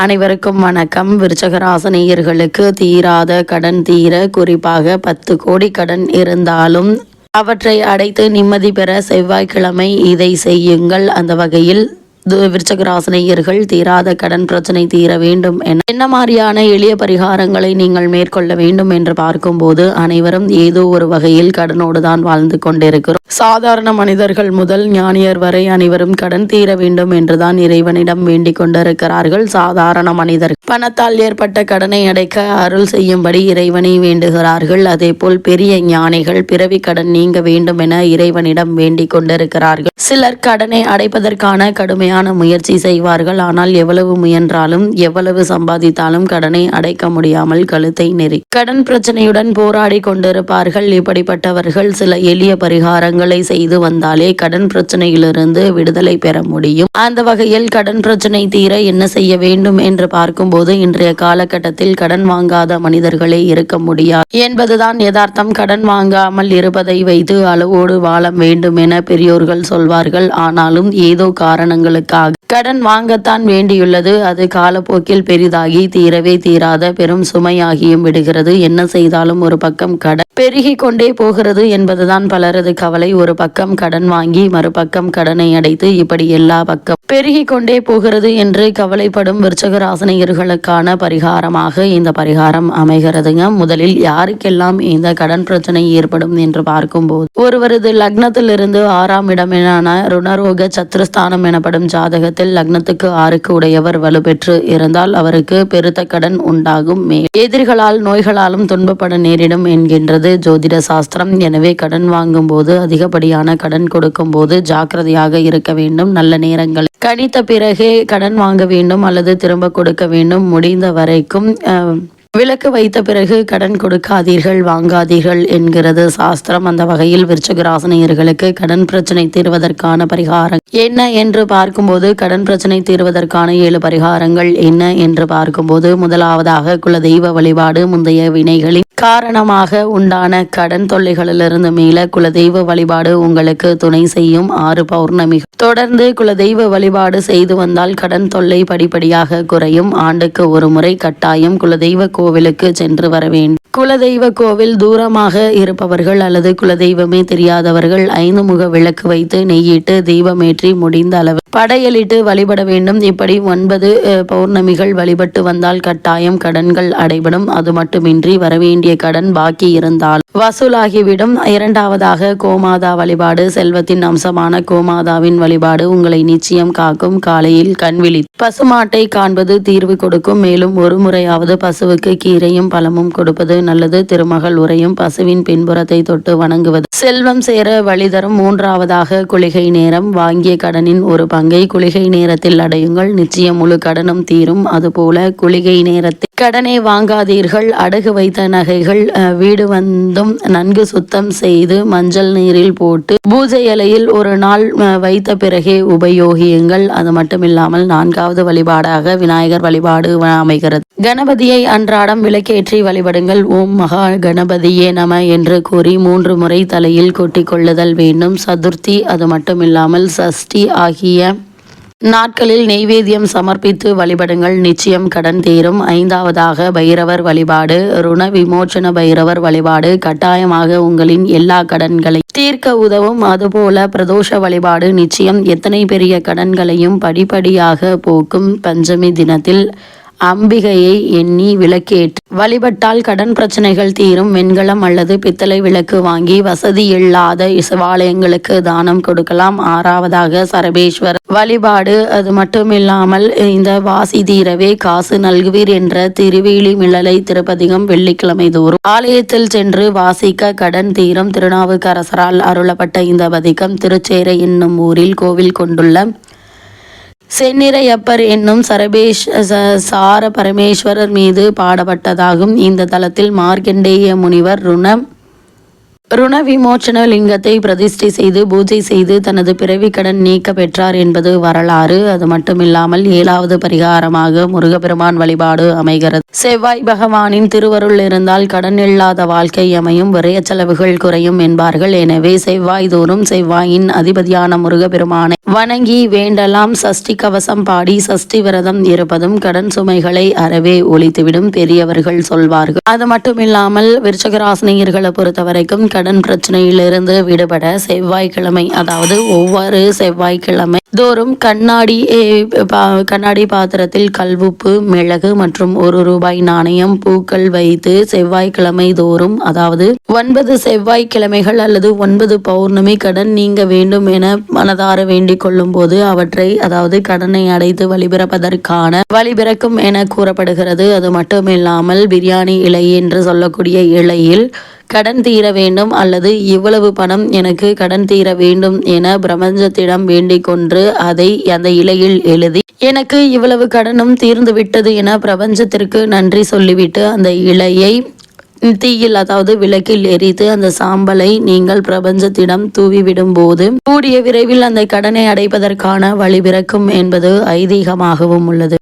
அனைவருக்கும் வணக்கம். விருச்சகராசனேயர்களுக்கு தீராத கடன் தீர குறிப்பாக பத்து கோடி கடன் இருந்தாலும் அவற்றை அடைத்து நிம்மதி பெற செவ்வாய்க்கிழமை இதை செய்யுங்கள். அந்த வகையில் விருச்சகராசனையர்கள் தீராத கடன் பிரச்சனை தீர வேண்டும் என என்ன மாதிரியான எளிய பரிகாரங்களை நீங்கள் மேற்கொள்ள வேண்டும் என்று பார்க்கும்போது அனைவரும் ஏதோ ஒரு வகையில் கடனோடு தான் வாழ்ந்து கொண்டிருக்கிறோம். சாதாரண மனிதர்கள் முதல் ஞானியர் வரை அனைவரும் கடன் தீர வேண்டும் என்றுதான் இறைவனிடம் வேண்டிக் கொண்டிருக்கிறார்கள். சாதாரண மனிதர்கள் பணத்தால் ஏற்பட்ட கடனை அடைக்க அருள் செய்யும்படி இறைவனை வேண்டுகிறார்கள். அதேபோல் பெரிய ஞானிகள் பிறவி கடன் நீங்க வேண்டும் என இறைவனிடம் வேண்டிக் கொண்டிருக்கிறார்கள். சிலர் கடனை அடைப்பதற்கான கடுமையான முயற்சி செய்வார்கள். ஆனால் எவ்வளவு முயன்றாலும் எவ்வளவு சம்பாதித்தாலும் கடனை அடைக்க முடியாமல் கழுத்தை நெறி கடன் பிரச்சனையுடன் போராடி கொண்டிருப்பார்கள். இப்படிப்பட்டவர்கள் சில எளிய பரிகாரங்களை செய்து வந்தாலே கடன் பிரச்சனையிலிருந்து விடுதலை பெற முடியும். அந்த வகையில் கடன் பிரச்சனை தீர என்ன செய்ய வேண்டும் என்று பார்க்கும்போது இன்றைய காலகட்டத்தில் கடன் வாங்காத மனிதர்களே இருக்க முடியாது. என்பதுதான் யதார்த்தம். கடன் வாங்காமல் இருப்பதை வைத்து அளவோடு வாழ வேண்டும் என பெரியோர்கள் சொல்வார்கள். ஆனாலும் ஏதோ காரணங்களுக்காக கடன் வாங்கத்தான் வேண்டியுள்ளது. அது காலப்போக்கில் பெரிதாகி தீரவே தீராத பெரும் சுமையாகியும் விடுகிறது. என்ன செய்தாலும் ஒரு பக்கம் கடன் பெருகி கொண்டே போகிறது என்பதுதான் பலரது கவலை. ஒரு பக்கம் கடன் வாங்கி மறுபக்கம் கடனை அடைத்து இப்படி எல்லா பக்கம் பெருகி கொண்டே போகிறது என்று கவலைப்படும் விருச்சகராசனியர்களுக்கான பரிகாரமாக இந்த பரிகாரம் அமைகிறதுங்க. முதலில் யாருக்கெல்லாம் இந்த கடன் பிரச்சனை ஏற்படும் என்று பார்க்கும்போது ஒருவரது லக்னத்திலிருந்து ஆறாம் இடமென ருணரோக சத்ருஸ்தானம் எனப்படும் ஜாதகத்தில் லக்னத்துக்கு ஆறுக்கு உடையவர் வலுப்பெற்று இருந்தால் அவருக்கு பெருத்த கடன் உண்டாகும் எதிரிகளால் நோய்களாலும் துன்பப்பட நேரிடும் என்கின்றது ஜோதிட சாஸ்திரம். எனவே கடன் வாங்கும் போது அதிகப்படியான கடன் கொடுக்கும் போது ஜாக்கிரதையாக இருக்க வேண்டும். நல்ல நேரங்கள் கணித்த பிறகே கடன் வாங்க வேண்டும் அல்லது திரும்ப கொடுக்க வேண்டும். முடிந்த வரைக்கும் அஹ், விலக்கு வைத்த பிறகு கடன் கொடுக்காதீர்கள் வாங்காதீர்கள் என்கிறது சாஸ்திரம். அந்த வகையில் விருச்சகராசனியர்களுக்கு கடன் பிரச்சனை தீர்வதற்கான பரிகாரம் என்ன என்று பார்க்கும்போது கடன் பிரச்சனை தீர்வதற்கான ஏழு பரிகாரங்கள் என்ன என்று பார்க்கும்போது முதலாவதாக குலதெய்வ வழிபாடு முந்தைய வினைகளின் காரணமாக உண்டான கடன் தொல்லைகளிலிருந்து மீள குலதெய்வ வழிபாடு உங்களுக்கு துணை செய்யும் ஆறு பௌர்ணமி தொடர்ந்து குலதெய்வ வழிபாடு செய்து வந்தால் கடன் தொல்லை படிப்படியாக குறையும். ஆண்டுக்கு ஒரு முறை கட்டாயம் குலதெய்வ கோவிலுக்கு சென்று வர வேண்டும் குலதெய்வ கோவில் தூரமாக இருப்பவர்கள் அல்லது குலதெய்வமே தெரியாதவர்கள் ஐந்து முக விளக்கு வைத்து நெய்யிட்டு தெய்வமேற்றி முடிந்த அளவு படையலிட்டு வழிபட வேண்டும். இப்படி ஒன்பது பௌர்ணமிகள் வழிபட்டு வந்தால் கட்டாயம் கடன்கள் அடைபடும். அது மட்டுமின்றி வரவேண்டிய கடன் பாக்கி இருந்தால் வசூலாகிவிடும். இரண்டாவதாக கோமாதா வழிபாடு. செல்வத்தின் அம்சமான கோமாதாவின் வழிபாடு உங்களை நிச்சயம் காக்கும். காலையில் கண்விழி பசுமாட்டை காண்பது தீர்வு கொடுக்கும். மேலும் ஒரு முறையாவது பசுவுக்கு கீரையும் பழமும் கொடுப்பது நல்லது. திருமகள் உரையும் பசுவின் பின்புறத்தை தொட்டு வணங்குவது. செல்வம் சேர வழிதரும் மூன்றாவதாக குளிகை நேரம். வாங்கிய கடனின் ஒரு பங்கை குளிகை நேரத்தில் அடையுங்கள். நிச்சயம் முழு கடனும் தீரும். அதுபோல குளிகை நேரத்தில் கடனை வாங்காதீர்கள். அடகு வைத்த நகைகள் அஹ், வீடு வந்தும் நன்கு சுத்தம் செய்து மஞ்சள் நீரில் போட்டு பூஜை இலையில் ஒரு நாள் வைத்த பிறகே உபயோகியுங்கள். அது மட்டுமில்லாமல் நான்காவது வழிபாடாக விநாயகர் வழிபாடு அமைகிறது. கணபதியை அன்றாடம் விளக்கேற்றி வழிபடுங்கள். ஓம் மகா கணபதியே நம என்று கூறி மூன்று முறை தலையில் கொட்டிக்கொள்ளுதல் வேண்டும். சதுர்த்தி அது மட்டுமில்லாமல் சஷ்டி ஆகிய நாட்களில் நெய்வேத்தியம் சமர்ப்பித்து வழிபடுங்கள். நிச்சயம் கடன் தீரும். ஐந்தாவதாக பைரவர் வழிபாடு. ருண விமோச்சன பைரவர் வழிபாடு. கட்டாயமாக உங்களின் எல்லா கடன்களை தீர்க்க உதவும். அதுபோல பிரதோஷ வழிபாடு. நிச்சயம் எத்தனை பெரிய கடன்களையும் படிப்படியாக போக்கும். பஞ்சமி தினத்தில் அம்பிகையை எண்ணி விளக்கேற்று வழிபட்டால் கடன் பிரச்சனைகள் தீரும். வெண்கலம் அல்லது பித்தளை விளக்கு வாங்கி வசதி இல்லாத சிவாலயங்களுக்கு தானம் கொடுக்கலாம். ஆறாவதாக சரபேஸ்வரர் வழிபாடு. அது மட்டுமில்லாமல் இந்த வாசி தீரவே காசு நல்குவீர் என்ற திருவேலி மிழலை திருப்பதிகம் வெள்ளிக்கிழமை தோறும். ஆலயத்தில் சென்று வாசிக்க கடன் தீரும். திருநாவுக்கரசரால் அருளப்பட்ட இந்த பதிகம் திருச்சேரை என்னும் ஊரில் கோவில் கொண்டுள்ள செந்நிறையப்பர் என்னும் சரபேஷ் ச- சார பரமேஸ்வரர் மீது பாடப்பட்டதாகும். இந்த தலத்தில் மார்க்கண்டேய முனிவர் ருண ருண விமோச்சன லிங்கத்தை பிரதிஷ்டை செய்து பூஜை செய்து தனது பிறவி கடன் நீக்க பெற்றார் என்பது வரலாறு. அது மட்டுமில்லாமல் ஏழாவது பரிகாரமாக முருகப்பெருமான் வழிபாடு அமைகிறது. செவ்வாய் பகவானின் திருவருள் இருந்தால் கடன் இல்லாத வாழ்க்கை அமையும் விரைய செலவுகள் குறையும் என்பார்கள். எனவே செவ்வாய் தோறும் செவ்வாயின் அதிபதியான முருகப்பெருமானை வணங்கி வேண்டலாம். சஷ்டி கவசம் பாடி சஷ்டி விரதம் இருப்பதும் கடன் சுமைகளை அறவே ஒழித்துவிடும் பெரியவர்கள் சொல்வார்கள். அது மட்டுமில்லாமல் விருச்சகராசினியர்களை பொறுத்த வரைக்கும் கடன் பிரச்சனையிலிருந்து விடுபட செவ்வாய்க்கிழமை அதாவது ஒவ்வொரு செவ்வாய்க்கிழமை தோறும் கண்ணாடி பா- கண்ணாடி பாத்திரத்தில் கல்வுப்பு மிளகு மற்றும் ஒரு ரூபாய் நாணயம் பூக்கள் வைத்து செவ்வாய்க்கிழமை தோறும் அதாவது ஒன்பது செவ்வாய்க்கிழமைகள் அல்லது ஒன்பது பௌர்ணமி கடன் நீங்க வேண்டும் என மனதார வேண்டிக் கொள்ளும் போது அவற்றை அதாவது கடனை அடைத்து வழிபிறப்பதற்கான வழிபிறக்கும் என கூறப்படுகிறது. அது மட்டுமில்லாமல் பிரியாணி இலை என்று சொல்லக்கூடிய இலையில் கடன் தீர வேண்டும் அல்லது இவ்வளவு பணம் எனக்கு கடன் தீர வேண்டும் என பிரபஞ்சத்திடம் வேண்டிக் கொண்டு அதை அந்த இலையில் எழுதி எனக்கு இவ்வளவு கடனும் தீர்ந்து விட்டது என பிரபஞ்சத்திற்கு நன்றி சொல்லிவிட்டு அந்த இலையை தீயில் அதாவது விளக்கில் எரித்து அந்த சாம்பலை நீங்கள் பிரபஞ்சத்திடம் தூவிவிடும் போது கூடிய விரைவில் அந்த கடனை அடைப்பதற்கான வழி பிறக்கும் என்பது ஐதீகமாகவும் உள்ளது.